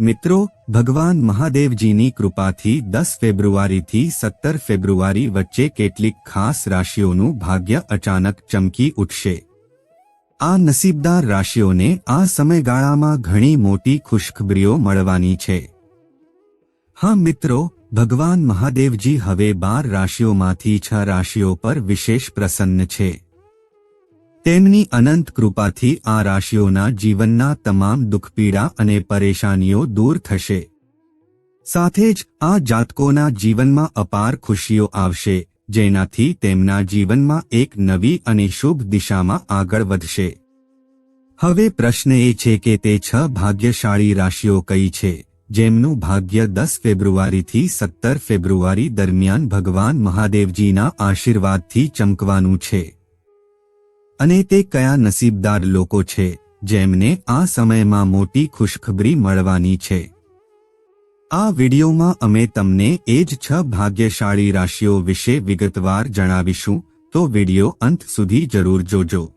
મિત્રો, ભગવાન મહાદેવજીની કૃપાથી દસ ફેબ્રુઆરીથી સત્તર ફેબ્રુઆરી વચ્ચે કેટલીક ખાસ રાશિઓનું ભાગ્ય અચાનક ચમકી ઉઠશે. આ નસીબદાર રાશિઓને આ સમયગાળામાં ઘણી મોટી ખુશખબરીઓ મળવાની છે. હા મિત્રો, ભગવાન મહાદેવજી હવે બાર રાશિઓમાંથી છ રાશિઓ પર વિશેષ પ્રસન્ન છે. તેમની અનંત કૃપાથી આ રાશિઓના જીવનના તમામ દુઃખપીડા અને પરેશાનીઓ દૂર થશે. સાથે જ આ જાતકોના જીવનમાં અપાર ખુશીઓ આવશે, જેનાથી તેમના જીવનમાં એક નવી અને શુભ દિશામાં આગળ વધશે. હવે પ્રશ્ન એ છે કે તે છ ભાગ્યશાળી રાશિઓ કઈ છે, જેમનું ભાગ્ય દસ ફેબ્રુઆરીથી સત્તર ફેબ્રુઆરી દરમિયાન ભગવાન મહાદેવજીના આશીર્વાદથી ચમકવાનું છે? અને તે કયા નસીબદાર લોકો છે, જેમને આ સમયમાં મોટી ખુશખબરી મળવાની છે. આ વિડિયોમાં અમે તમને એ જ છ ભાગ્યશાળી રાશિઓ વિશે વિગતવાર જણાવીશું, તો વિડિયો અંત સુધી જરૂર જોજો.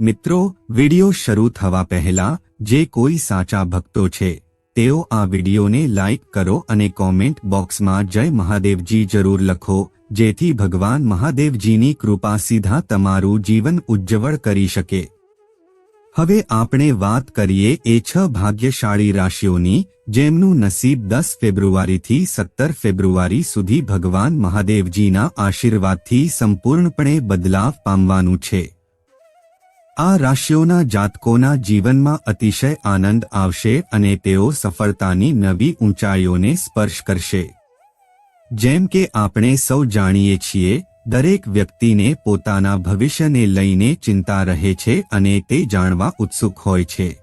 મિત્રો, વિડિયો શરૂ થવા પહેલા, જે કોઈ સાચા ભક્તો છે તેઓ આ વિડીયોને લાઇક કરો અને કોમેન્ટ બોક્સમાં જય મહાદેવજી જરૂર લખો, જેથી ભગવાન મહાદેવજીની કૃપા સીધા તમારું જીવન ઉજ્જવળ કરી શકે. હવે આપણે વાત કરીએ એ છ ભાગ્યશાળી રાશિઓની, જેમનું નસીબ દસ ફેબ્રુઆરીથી સત્તર ફેબ્રુઆરી સુધી ભગવાન મહાદેવજીના આશીર્વાદથી સંપૂર્ણપણે બદલાવ પામવાનું છે. આ રાશિઓના જાતકોના જીવનમાં અતિશય આનંદ આવશે અને તેઓ સફળતાની નવી ઊંચાઈઓને સ્પર્શ કરશે. જેમ કે આપણે સૌ જાણીએ છીએ, દરેક વ્યક્તિને પોતાના ભવિષ્યને લઈને ચિંતા રહે છે અને તે જાણવા ઉત્સુક હોય છે.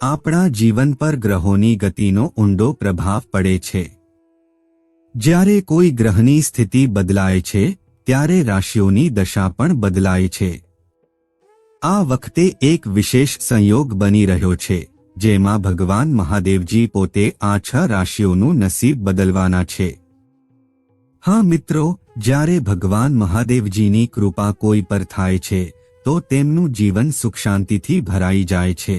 આપણા જીવન પર ગ્રહોની ગતિનો ઊંડો પ્રભાવ પડે છે. જ્યારે કોઈ ગ્રહની સ્થિતિ બદલાય છે, ત્યારે રાશિઓની દશા પણ બદલાય છે. આ વખતે એક વિશેષ સંયોગ બની રહ્યો છે, જેમાં ભગવાન મહાદેવજી પોતે આ છ રાશિઓનું નસીબ બદલવાના છે. હા મિત્રો, જ્યારે ભગવાન મહાદેવજીની કૃપા કોઈ પર થાય છે, તો તેમનું જીવન સુખ શાંતિથી ભરાઈ જાય છે.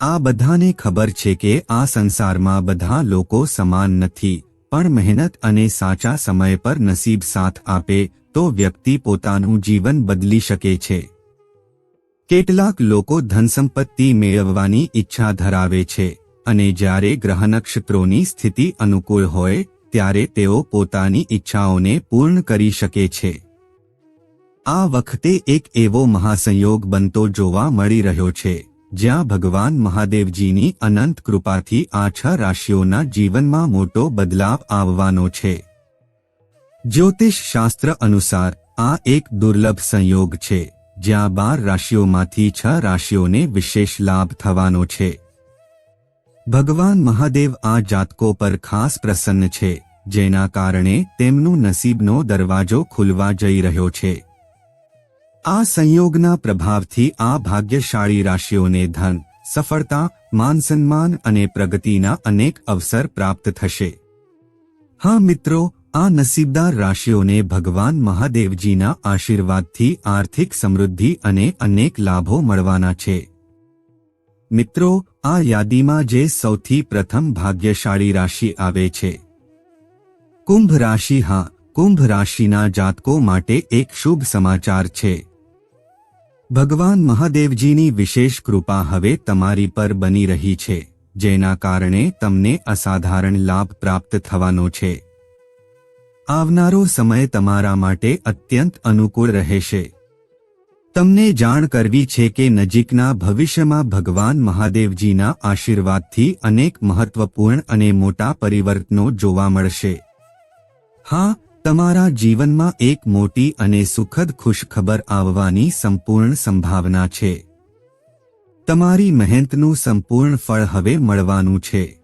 આ બધાને ખબર છે કે આ સંસારમાં બધા લોકો સમાન નથી, પણ મહેનત અને સાચા સમય પર નસીબ સાથ આપે, તો વ્યક્તિ પોતાનું જીવન બદલી શકે છે. કેટલાક લોકો ધનસંપત્તિ મેળવવાની ઈચ્છા ધરાવે છે અને જ્યારે ગ્રહ નક્ષત્રોની સ્થિતિ અનુકૂળ હોય, ત્યારે તેઓ પોતાની ઈચ્છાઓને પૂર્ણ કરી શકે છે. આ વખતે એક એવો મહાસંયોગ બનતો જોવા મળી રહ્યો છે, જ્યાં ભગવાન મહાદેવજીની અનંત કૃપાથી આ છ રાશિઓના જીવનમાં મોટો બદલાવ આવવાનો છે. જ્યોતિષ શાસ્ત્ર અનુસાર, આ એક દુર્લભ સંયોગ છે. જ્યાં બાર રાશિઓમાંથી છ રાશિઓને વિશેષ લાભ થવાનો છે. ભગવાન મહાદેવ આ જાતકો પર ખાસ પ્રસન્ન છે, જેના કારણે તેમનું નસીબનો દરવાજો ખુલવા જઈ રહ્યો છે. આ સંયોગના પ્રભાવથી આ ભાગ્યશાળી રાશિઓને ધન, સફળતા, માન સન્માન અને પ્રગતિના અનેક અવસર પ્રાપ્ત થશે. હા મિત્રો આ નસીબદાર રાશિઓને ભગવાન મહાદેવજીના આશીર્વાદથી આર્થિક સમૃદ્ધિ અને અનેક લાભો મળવાના છે. મિત્રો, આ યાદીમાં જે સૌથી પ્રથમ ભાગ્યશાળી રાશિ આવે છે. કુંભ રાશિ હા, કુંભ રાશિના જાતકો માટે એક શુભ સમાચાર છે. ભગવાન મહાદેવજીની વિશેષ કૃપા હવે તમારી પર બની રહી છે, જેના કારણે તમને અસાધારણ લાભ પ્રાપ્ત થવાનો છે. આવનારો સમય તમારા માટે અત્યંત અનુકૂળ રહેશે. તમને જાણ કરવી છે કે નજીકના ભવિષ્યમાં ભગવાન મહાદેવજીના આશીર્વાદથી અનેક મહત્વપૂર્ણ અને મોટા પરિવર્તનો જોવા મળશે. હા, તમારા જીવનમાં એક મોટી અને સુખદ ખુશખબર આવવાની સંપૂર્ણ સંભાવના છે. તમારી મહેનતનું સંપૂર્ણ ફળ હવે મળવાનું છે.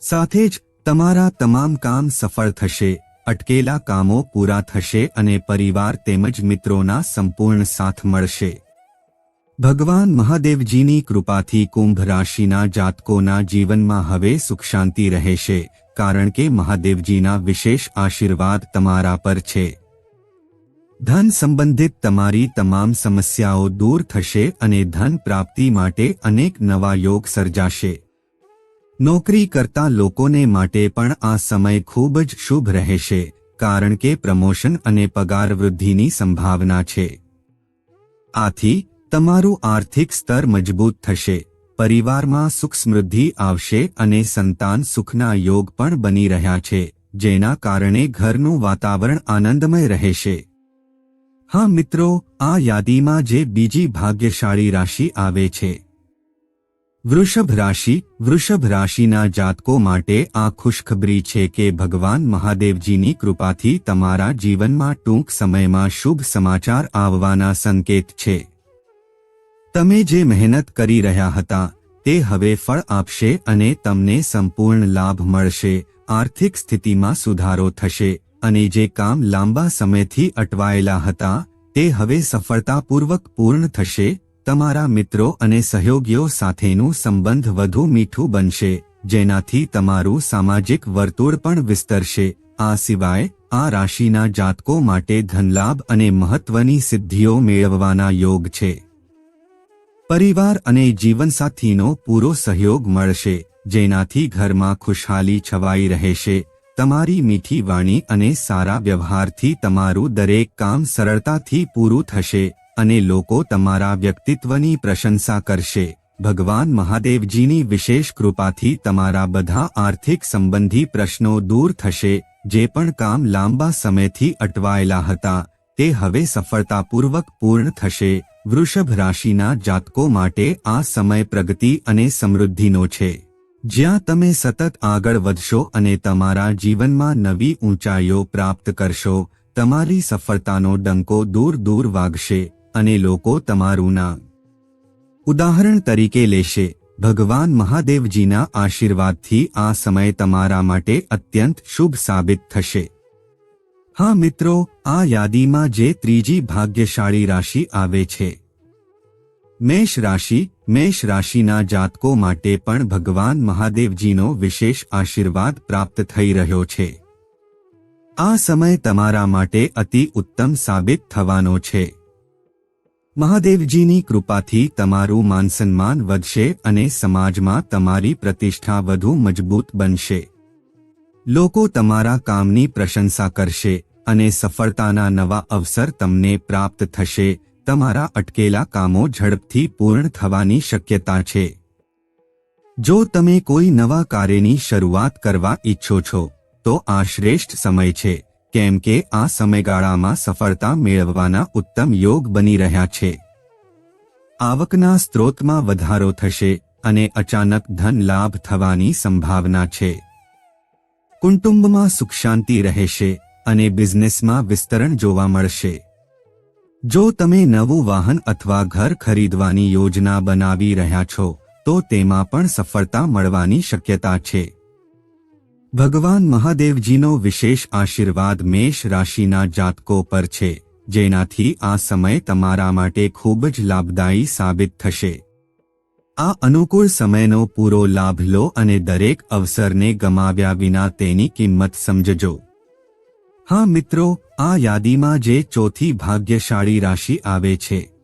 સાથે જ તમારા તમામ કામ સફળ થશે, અટકેલા કામો પૂરા થશે અને પરિવાર તેમજ મિત્રોના સંપૂર્ણ સાથ મળશે. ભગવાન મહાદેવજીની કૃપાથી કુંભ રાશિના જાતકોના જીવનમાં હવે સુખ શાંતિ રહેશે, કારણ કે મહાદેવજીના વિશેષ આશીર્વાદ તમારા પર છે. ધન સંબંધિત તમારી તમામ સમસ્યાઓ દૂર થશે અને ધન પ્રાપ્તિ માટે અનેક નવા યોગ સર્જાશે. નોકરી કરતા લોકોને માટે પણ આ સમય ખૂબ જ શુભ રહેશે, કારણ કે પ્રમોશન અને પગાર વૃદ્ધિની સંભાવના છે. આથી, તમારું આર્થિક સ્તર મજબૂત થશે, પરિવારમાં સુખ સમૃદ્ધિ આવશે અને સંતાન સુખના યોગ પણ બની રહ્યા છે, જેના કારણે ઘરનું વાતાવરણ આનંદમય રહેશે. હા મિત્રો, આ યાદીમાં જે બીજી ભાગ્યશાળી રાશિ આવે છે. વૃષભ રાશિ, વૃષભ રાશિના જાતકો માટે આ ખુશખબરી છે કે ભગવાન મહાદેવજીની કૃપાથી તમારા જીવનમાં ટૂંક સમયમાં શુભ સમાચાર આવવાના સંકેત છે. તમે જે મહેનત કરી રહ્યા હતા, તે હવે ફળ આપશે અને તમને સંપૂર્ણ લાભ મળશે, આર્થિક સ્થિતિમાં સુધારો થશે, અને જે કામ લાંબા સમયથી અટવાયેલા હતા, તે હવે સફળતાપૂર્વક પૂર્ણ થશે તમારા મિત્રો અને સહયોગીઓ સાથેનું સંબંધ વધુ મીઠું બનશે, જેનાથી તમારું સામાજિક વર્તુળ પણ વિસ્તરશે. આ સિવાય, આ રાશિના જાતકો માટે ધનલાભ અને મહત્વની સિદ્ધિઓ મેળવવાના યોગ છે. પરિવાર અને જીવનસાથીનો પૂરો સહયોગ મળશે, જેનાથી ઘરમાં ખુશહાલી છવાઈ રહેશે. તમારી મીઠી વાણી અને સારા વ્યવહારથી તમારું દરેક કામ સરળતાથી પૂરું થશે. અને લોકો તમારા વ્યક્તિત્વની પ્રશંસા કરશે. ભગવાન મહાદેવજીની વિશેષ કૃપાથી તમારા બધા આર્થિક સંબંધી પ્રશ્નો દૂર થશે, જે પણ કામ લાંબા સમયથી અટવાયેલા હતા, તે હવે સફળતાપૂર્વક પૂર્ણ થશે. વૃષભ રાશિના જાતકો માટે આ સમય પ્રગતિ અને સમૃદ્ધિનો છે. જ્યાં તમે સતત આગળ વધશો અને તમારા જીવનમાં નવી ઊંચાઈઓ પ્રાપ્ત કરશો, તમારી સફળતાનો ડંકો દૂર દૂર વાગશે. અને લોકો તમારું ના ઉદાહરણ તરીકે લેશે, ભગવાન મહાદેવજીના આશીર્વાદથી આ સમય તમારા માટે અત્યંત શુભ સાબિત થશે. હા મિત્રો, આ યાદીમાં જે ત્રીજી ભાગ્યશાળી રાશિ આવે છે. મેષ રાશિ, મેષ રાશિના જાતકો માટે પણ ભગવાન મહાદેવજીનો વિશેષ આશીર્વાદ પ્રાપ્ત થઈ રહ્યો છે. આ સમય તમારા માટે અતિ ઉત્તમ સાબિત થવાનો છે. મહાદેવજીની કૃપાથી તમારું માનસન્માન વધશે અને સમાજમાં તમારી પ્રતિષ્ઠા વધુ મજબૂત બનશે. લોકો તમારા કામની પ્રશંસા કરશે અને સફળતાના નવા અવસર તમને પ્રાપ્ત થશે. તમારા અટકેલા કામો ઝડપથી પૂર્ણ થવાની શક્યતા છે. જો તમે કોઈ નવા કાર્યની શરૂઆત કરવા ઈચ્છો છો, તો આ શ્રેષ્ઠ સમય છે. કેમ કે આ સમયગાળામાં સફળતા મેળવવાના ઉત્તમ યોગ બની રહ્યા છે. આવકના સ્ત્રોતમાં વધારો થશે અને અચાનક ધન લાભ થવાની સંભાવના છે. કુટુંબમાં સુખ શાંતિ રહેશે અને બિઝનેસમાં વિસ્તરણ જોવા મળશે. જો તમે નવું વાહન અથવા ઘર ખરીદવાની યોજના બનાવી રહ્યા છો, તો તેમાં પણ સફળતા મળવાની શક્યતા છે. ભગવાન મહાદેવજીનો વિશેષ આશીર્વાદ મેષ રાશિના જાતકો પર છે, જેનાથી આ સમય તમારા માટે ખૂબ જ લાભદાયી સાબિત થશે. આ અનુકૂળ સમયનો પૂરો લાભ લો અને દરેક અવસરને ગમાવ્યા વિના તેની કિંમત સમજજો. હા મિત્રો, આ યાદીમાં જે ચોથી ભાગ્યશાળી રાશિ આવે છે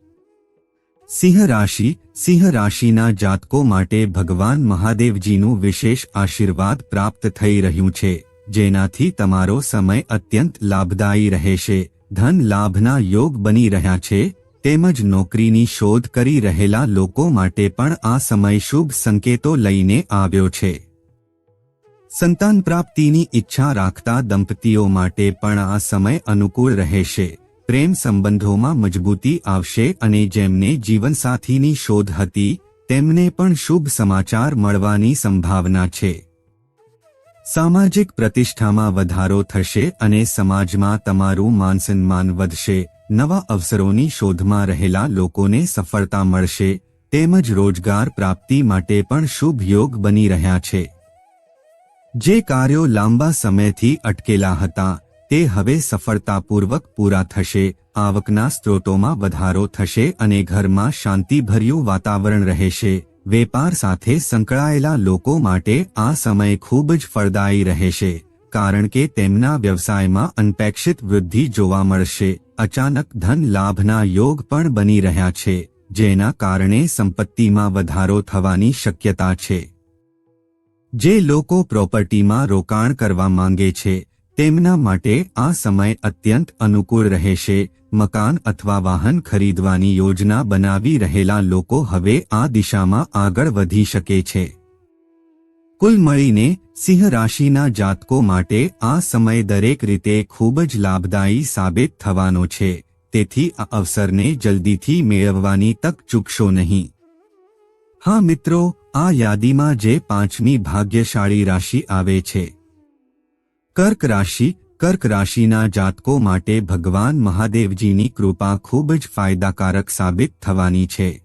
સિંહ રાશિ, સિંહ રાશિના જાતકો માટે ભગવાન મહાદેવજીનું વિશેષ આશીર્વાદ પ્રાપ્ત થઈ રહ્યું છે, જેનાથી તમારો સમય અત્યંત લાભદાયી રહેશે. ધન લાભના યોગ બની રહ્યા છે, તેમજ નોકરીની શોધ કરી રહેલા લોકો માટે પણ આ સમય શુભ સંકેતો લઈને આવ્યો છે. સંતાન પ્રાપ્તિની ઈચ્છા રાખતા દંપતીઓ માટે પણ આ સમય અનુકૂળ રહેશે. પ્રેમ સંબંધોમાં મજબૂતી આવશે અને જેમને જીવનસાથીની શોધ હતી, તેમને પણ શુભ સમાચાર મળવાની સંભાવના છે. સામાજિક પ્રતિષ્ઠામાં વધારો થશે અને સમાજમાં તમારું માનસન્માન વધશે. નવા અવસરોની શોધમાં રહેલા લોકોને સફળતા મળશે, તેમજ રોજગાર પ્રાપ્તિ માટે પણ શુભ યોગ બની રહ્યા છે. જે કાર્યો લાંબા સમયથી અટકેલા હતા તે હવે સફળતાપૂર્વક પૂરા થશે, આવકના સ્ત્રોતોમાં વધારો થશે અને ઘરમાં શાંતિભર્યું વાતાવરણ રહેશે. વેપાર સાથે સંકળાયેલા લોકો માટે આ સમય ખૂબ જ ફળદાયી રહેશે, કારણ કે તેમના વ્યવસાયમાં અનપેક્ષિત વૃદ્ધિ જોવા મળશે. અચાનક ધન લાભના યોગ પણ બની રહ્યા છે, જેના કારણે સંપત્તિમાં વધારો થવાની શક્યતા છે. જે લોકો પ્રોપર્ટીમાં રોકાણ કરવા માંગે છે તેમના માટે આ સમય અત્યંત અનુકૂળ રહેશે. મકાન અથવા વાહન ખરીદવાની યોજના બનાવી રહેલા લોકો હવે આ દિશામાં આગળ વધી શકે છે. કુલ મળીને સિંહ રાશિના જાતકો માટે આ સમય દરેક રીતે ખૂબ જ લાભદાયી સાબિત થવાનો છે. તેથી આ અવસરને જલ્દીથી મેળવવાની તક ચૂકશો નહીં. હા મિત્રો, આ યાદીમાં જે પાંચમી ભાગ્યશાળી રાશિ આવે છે. કર્ક રાશિ, કર્ક રાશિના જાતકો માટે ભગવાન મહાદેવજીની કૃપા ખૂબ જ ફાયદાકારક સાબિત થવાની છે.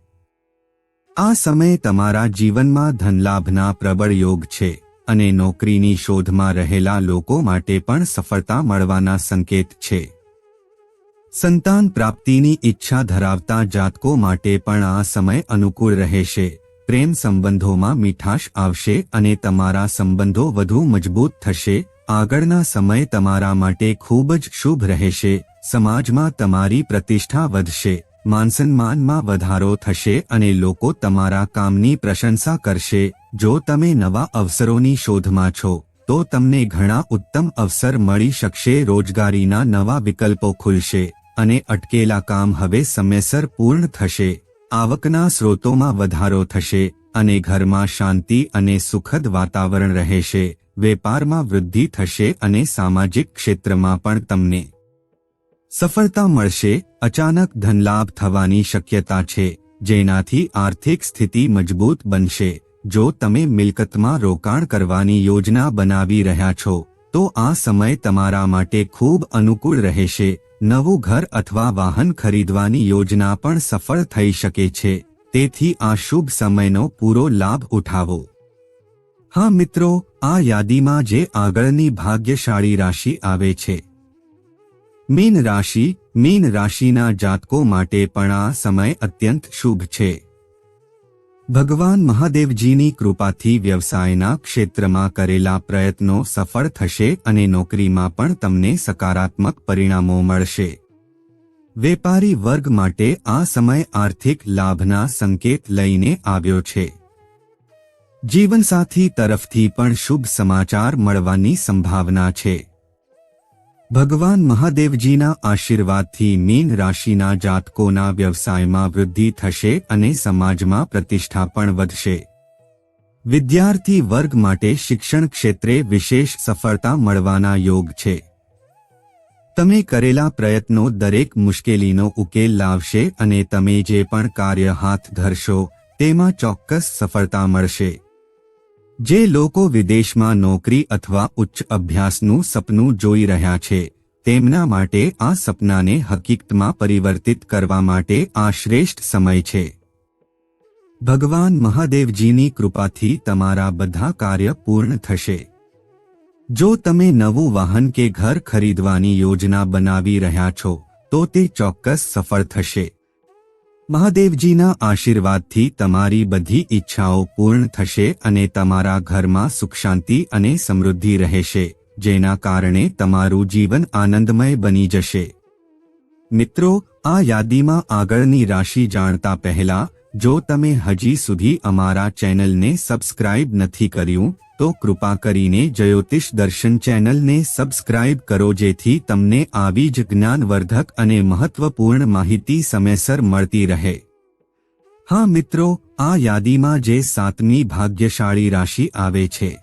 આ સમય તમારા જીવનમાં ધનલાભના પ્રબળ યોગ છે અને નોકરીની શોધમાં રહેલા લોકો માટે પણ સફળતા મળવાના સંકેત છે. સંતાન પ્રાપ્તિની ઈચ્છા ધરાવતા જાતકો માટે પણ આ સમય અનુકૂળ રહેશે. પ્રેમ સંબંધોમાં મીઠાશ આવશે અને તમારા સંબંધો વધુ મજબૂત થશે. આગળના સમય તમારા માટે ખૂબ જ શુભ રહેશે. સમાજમાં તમારી પ્રતિષ્ઠા વધશે. માનસન્માનમાં વધારો થશે અને લોકો તમારા કામની પ્રશંસા કરશે. જો તમે નવા અવસરોની શોધમાં છો, તો તમને ઘણા ઉત્તમ અવસર મળી શકશે. રોજગારીના નવા વિકલ્પો ખુલશે અને અટકેલા કામ હવે સમયસર પૂર્ણ થશે. આવકના સ્રોતોમાં વધારો થશે અને ઘરમાં શાંતિ અને સુખદ વાતાવરણ રહેશે. વેપારમાં વૃદ્ધિ થશે અને સામાજિક ક્ષેત્રમાં પણ તમને સફળતા મળશે. અચાનક ધનલાભ થવાની શક્યતા છે, જેનાથી આર્થિક સ્થિતિ મજબૂત બનશે. જો તમે મિલકતમાં રોકાણ કરવાની યોજના બનાવી રહ્યા છો, તો આ સમય તમારા માટે ખૂબ અનુકૂળ રહેશે. નવું ઘર અથવા વાહન ખરીદવાની યોજના પણ સફળ થઈ શકે છે. તેથી આ શુભ સમયનો પૂરો લાભ ઉઠાવો. હા મિત્રો, આ યાદીમાં જે આગળની ભાગ્યશાળી રાશિ આવે છે. મીન રાશિ, મીન રાશિના જાતકો માટે પણ આ સમય અત્યંત શુભ છે. ભગવાન મહાદેવજીની કૃપાથી વ્યવસાયના ક્ષેત્રમાં કરેલા પ્રયત્નો સફળ થશે અને નોકરીમાં પણ તમને સકારાત્મક પરિણામો મળશે. વેપારી વર્ગ માટે આ સમય આર્થિક લાભના સંકેત લઈને આવ્યો છે. જીવનસાથી તરફથી પણ શુભ સમાચાર મળવાની સંભાવના છે. ભગવાન મહાદેવજીના આશીર્વાદથી મીન રાશિના જાતકોના વ્યવસાયમાં વૃદ્ધિ થશે અને સમાજમાં પ્રતિષ્ઠા પણ વધશે. વિદ્યાર્થી વર્ગ માટે શિક્ષણ ક્ષેત્રે વિશેષ સફળતા મળવાના યોગ છે. તમે કરેલા પ્રયત્નો દરેક મુશ્કેલીનો ઉકેલ લાવશે અને તમે જે પણ કાર્ય હાથ ધરશો, તેમાં ચોક્કસ સફળતા મળશે. જે લોકો વિદેશમાં નોકરી અથવા ઉચ્ચ અભ્યાસનું સપનું જોઈ રહ્યા છે, તેમના માટે આ સપનાને હકીકતમાં પરિવર્તિત કરવા માટે આ શ્રેષ્ઠ સમય છે. ભગવાન મહાદેવજીની કૃપાથી તમારા બધા કાર્ય પૂર્ણ થશે. જો તમે નવું વાહન કે ઘર ખરીદવાની યોજના બનાવી રહ્યા છો, તો તે ચોક્કસ સફળ થશે. મહાદેવજીના આશીર્વાદથી તમારી બધી ઈચ્છાઓ પૂર્ણ થશે અને તમારા ઘરમાં સુખ શાંતિ અને સમૃદ્ધિ રહેશે, જેના કારણે તમારું જીવન આનંદમય બની જશે. મિત્રો, આ યાદીમાં આગળની રાશિ જાણતા પહેલા, જો તમે હજી સુધી અમારા ચેનલને સબસ્ક્રાઇબ નથી કર્યું તો કૃપા કરીને જ્યોતિષ દર્શન ચેનલને સબસ્ક્રાઇબ કરો જેથી તમને આવી જ જ્ઞાનવર્ધક અને મહત્વપૂર્ણ માહિતી સમયસર મળતી રહે. હા મિત્રો, આ યાદીમાં જે સાતમી ભાગ્યશાળી રાશિ આવે છે.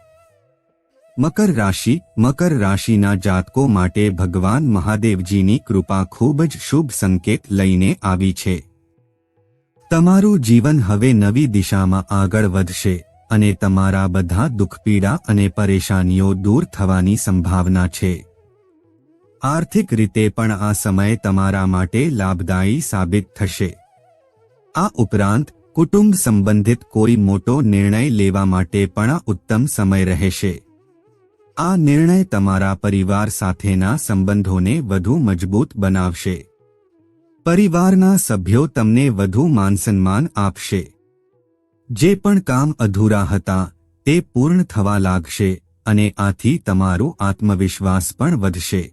મકર રાશિ, મકર રાશિના જાતકો માટે ભગવાન મહાદેવજીની કૃપા ખૂબ જ શુભ સંકેત લઈને આવી છે. તમારું જીવન હવે નવી દિશામાં આગળ વધશે. અને તમારા બધા દુઃખપીડા અને પરેશાનીઓ દૂર થવાની સંભાવના છે. આર્થિક રીતે પણ આ સમય તમારા માટે લાભદાયી સાબિત થશે. આ ઉપરાંત, કુટુંબ સંબંધિત કોઈ મોટો નિર્ણય લેવા માટે પણ ઉત્તમ સમય રહેશે. આ નિર્ણય તમારા પરિવાર સાથેના સંબંધોને વધુ મજબૂત બનાવશે. પરિવારના સભ્યો તમને વધુ માનસન્માન આપશે. જે પણ કામ અધૂરા હતા, તે પૂર્ણ થવા લાગશે અને આથી તમારો આત્મવિશ્વાસ પણ વધશે.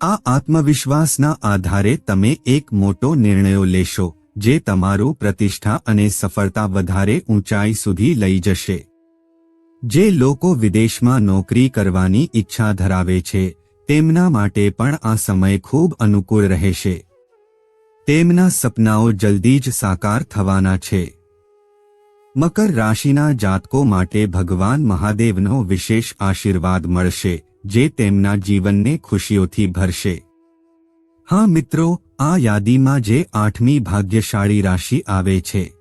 આ આત્મવિશ્વાસના આધારે તમે એક મોટો નિર્ણયો લેશો, જે તમારું પ્રતિષ્ઠા અને સફળતા વધારે ઊંચાઈ સુધી લઈ જશે. જે લોકો વિદેશમાં નોકરી કરવાની ઈચ્છા ધરાવે છે, તેમના માટે પણ આ સમય ખૂબ અનુકૂળ રહેશે. તેમના સપનાઓ જલ્દી જ સાકાર થવાના છે. મકર રાશિના જાતકો માટે ભગવાન મહાદેવનો વિશેષ આશીર્વાદ મળશે, જે તેમના જીવનને ખુશીઓથી ભરશે. હા મિત્રો, આ યાદીમાં જે આઠમી ભાગ્યશાળી રાશિ આવે છે.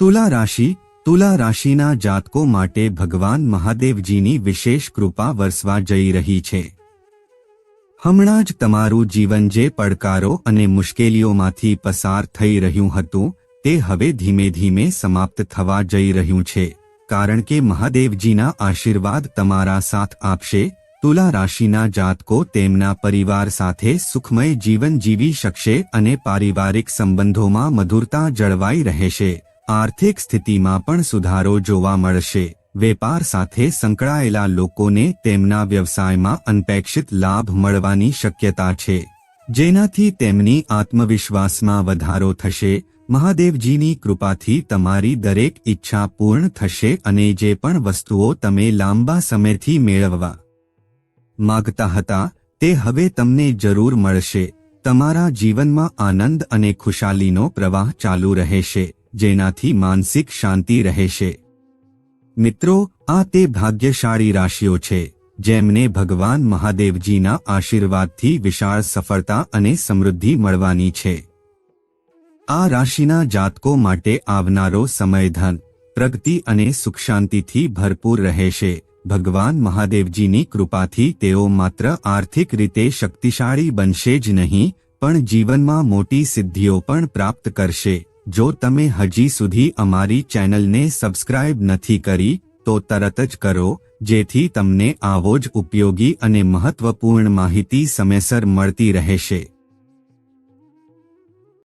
તુલા રાશિ, તુલા રાશિના જાતકો માટે ભગવાન મહાદેવજીની વિશેષ કૃપા વરસવા જઈ રહી છે. હમણાં જ તમારું જીવન જે પડકારો અને મુશ્કેલીઓમાંથી પસાર થઈ રહ્યું હતું તે હવે ધીમે ધીમે સમાપ્ત થવા જઈ રહ્યું છે. કારણ કે મહાદેવજીના આશીર્વાદ તમારા સાથ આપશે, તુલા રાશિના જાતકો તેમના પરિવાર સાથે સુખમય જીવન જીવી શકશે અને પારિવારિક સંબંધોમાં મધુરતા જળવાઈ રહેશે. આર્થિક સ્થિતિમાં પણ સુધારો જોવા મળશે. વેપાર સાથે સંકળાયેલા લોકોને તેમના વ્યવસાયમાં અનપેક્ષિત લાભ મળવાની શક્યતા છે. જેનાથી તેમની આત્મવિશ્વાસમાં વધારો થશે મહાદેવજીની કૃપાથી તમારી દરેક ઈચ્છા પૂર્ણ થશે અને જે પણ વસ્તુઓ તમે લાંબા સમયથી મેળવવા માગતા હતા, તે હવે તમને જરૂર મળશે. તમારા જીવનમાં આનંદ અને ખુશાલીનો પ્રવાહ ચાલુ રહેશે, જેનાથી માનસિક શાંતિ રહેશે. મિત્રો, આ તે ભાગ્યશાળી રાશિઓ છે, જેમને ભગવાન મહાદેવજીના આશીર્વાદથી વિશાળ સફળતા અને સમૃદ્ધિ મળવાની છે. આ રાશિના જાતકો માટે આવનારો સમય ધન પ્રગતિ અને સુખ શાંતિથી ભરપૂર રહેશે. ભગવાન મહાદેવજીની કૃપાથી તેઓ માત્ર આર્થિક રીતે શક્તિશાળી બનશે જ નહીં, પણ જીવનમાં મોટી સિદ્ધિઓ પણ પ્રાપ્ત કરશે. જો તમે હજી સુધી અમારી ચેનલને સબસ્ક્રાઇબ નથી કરી, તો તરત જ કરો, જેથી તમને આવો જ ઉપયોગી અને મહત્વપૂર્ણ માહિતી સમયસર મળતી રહેશે.